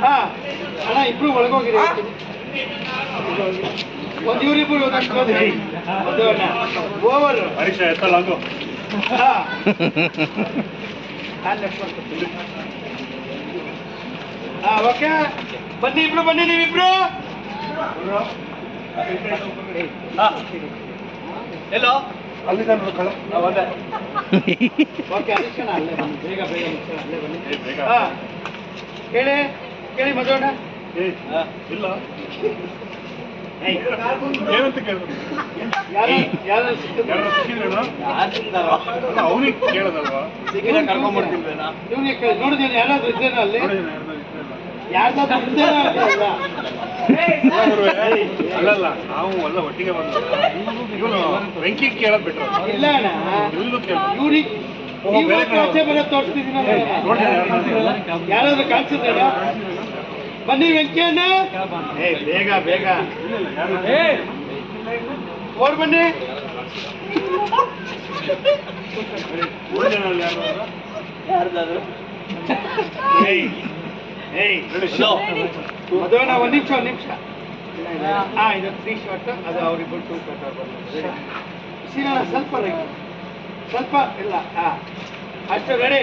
ಹಾ ಅಣ್ಣ ಇಬ್ರು ಒಳಗೋಗಿರಿ ಒಂದು ಇವ್ರಿಬ್ರು ಓವರ್ ಪರೀಕ್ಷೆ ಎತ್ತಲ್ಲ ಹಂಗು. ಹಾ ಹಾ ಓಕೆ. ಬನ್ನಿ ಇಬ್ರು ಬನ್ನಿ ನೀವಿಬ್ರು. ಎಲ್ಲೋ? ಅಲ್ಲಿ ಓಕೆ ಬೇಗ ಬೇಗ ಅಲ್ಲೇ ಬನ್ನಿ. ಏ, ಬೇಗ. ಹಾ ಕೇಳಿ ಇಲ್ಲ. ಏನಂತ ಕೇಳಿದ್ರು ಅವನಿಗೆ ಕೇಳೋದಲ್ವಾ? ಇವ್ನಿಗೆ ಕೇಳಿ ನೋಡಿದ್ದೀನಿ ಯಾರಾದ್ರೂ ಇದ್ದೇನೋ ಅಲ್ಲಿ? ಯಾರ್ದಾದ್ರು ಅಲ್ಲಲ್ಲ ನಾವು ಎಲ್ಲ ಒಟ್ಟಿಗೆ ಬಂದ ಇವನು ವೆಂಕಿ ಕೇಳೋದ್ ಬಿಟ್ರು. ಇಲ್ಲ ಇವನು ಕೇಳ ಇವ್ರಿಗೆ ಬೇರೆ ಕಡೆ ಆಚೆ ಬರೋದು ತೋರಿಸ್ತಿದ್ದೀನಲ್ಲ ಯಾರಾದ್ರೂ ಬನ್ನಿ ವೆಂಕಯ್ಯಣ್ಣ. ಏ ಬೇಗ ಬೇಗ. ಓಡ್ ಬನ್ನಿ. ಮದುವೆನ ಒಂದ್ ನಿಮಿಷ ಒಂದ್ ನಿಮಿಷ. ಹಾ ಇದು ತ್ರೀ ಶಾರ್ಟ್ ಅದು ಅವ್ರಿಬ್ಬರು ಟೂ ಶಾರ್ಟ್ ಸೀನಣ್ಣ ಸ್ವಲ್ಪ ಸ್ವಲ್ಪ ಇಲ್ಲ ಹಾ. ಅಷ್ಟು ರೆಡಿ